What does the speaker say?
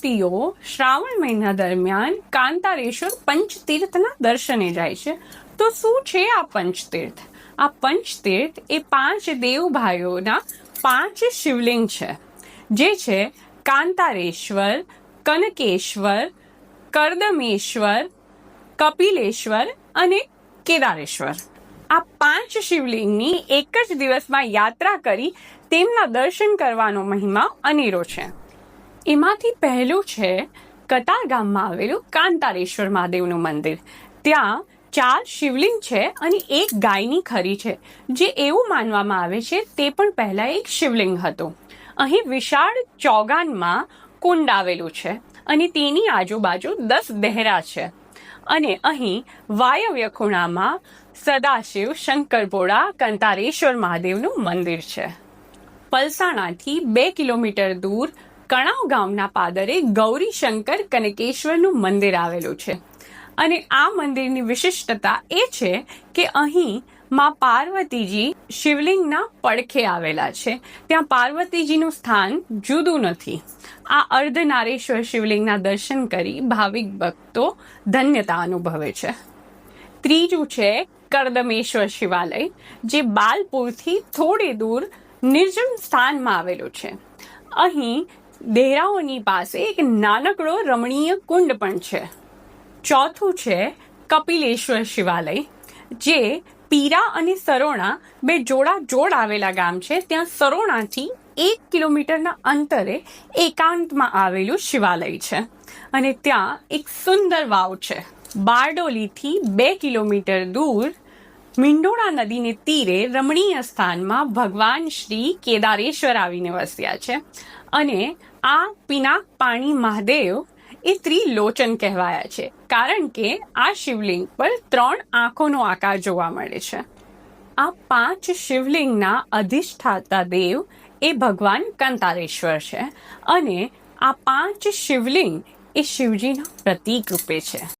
ભક્તિઓ શ્રાવણ મહિના દરમિયાન કાંતારેશ્વર પંચતીર્થના દર્શને જાય છે. તો શું છે આ પંચતીર્થ? આ પંચતીર્થ એ પાંચ દેવભાઈઓના પાંચ શિવલિંગ છે. જે છે કાંતારેશ્વર, કનકેશ્વર, કરદમેશ્વર, કપિલેશ્વર અને કેદારેશ્વર. આ પાંચ શિવલિંગની એક જ દિવસમાં યાત્રા કરી તેમના દર્શન કરવાનો મહિમા અનેરો છે. એમાંથી પહેલું છે કતાર ગામમાં આવેલું કાંતારેશ્વર મહાદેવનું મંદિર. ત્યાં ચાર શિવલિંગ છે અને એક ગાયની ખરી છે. જે એવું માનવામાં આવે છે તે પણ પહેલાં એક શિવલિંગ હતું. અહીં વિશાળ ચોગાનમાં કુંડ આવેલું છે અને તેની આજુબાજુ દસ દહેરા છે. અને અહીં વાયવ્ય ખૂણામાં સદાશિવ શંકરપોળા કંતારેશ્વર મહાદેવનું મંદિર છે. પલસાણાથી બે કિલોમીટર દૂર કણાવ ગામના પાદરે ગૌરી શંકર કનકેશ્વરનું મંદિર આવેલું છે. અને આ મંદિરની વિશિષ્ટતા એ છે કે અહીં માં પાર્વતીજી શિવલિંગના પડખે આવેલા છે. ત્યાં પાર્વતીજીનું સ્થાન જુદું નથી. આ અર્ધનારેશ્વર શિવલિંગના દર્શન કરી ભાવિક ભક્તો ધન્યતા અનુભવે છે. ત્રીજું છે કરદમેશ્વર શિવાલય, જે બાલપુરથી થોડી દૂર નિર્જન સ્થાનમાં આવેલું છે. અહીં દેરાઓની પાસે એક નાનકડો રમણીય કુંડ પણ છે. ચોથું છે કપિલેશ્વર શિવાલય, જે પીરા અને સરોણા બે જોડા જોડ આવેલા ગામ છે. ત્યાં સરોણાથી એક કિલોમીટરના અંતરે એકાંતમાં આવેલું શિવાલય છે અને ત્યાં એક સુંદર વાવ છે. બારડોલીથી બે કિલોમીટર દૂર મિંડોળા નદીને તીરે રમણીય સ્થાનમાં ભગવાન શ્રી કેદારેશ્વર આવીને વસ્યા છે. અને આ પિનાક પાણી મહાદેવ એ ત્રિલોચન કહેવાયા છે. કારણ કે આ શિવલિંગ પર ત્રણ આંખોનો આકાર જોવા મળે છે. આ પાંચ શિવલિંગના અધિષ્ઠાતા દેવ એ ભગવાન કંતારેશ્વર છે અને આ પાંચ શિવલિંગ એ શિવજીના પ્રતીક રૂપે છે.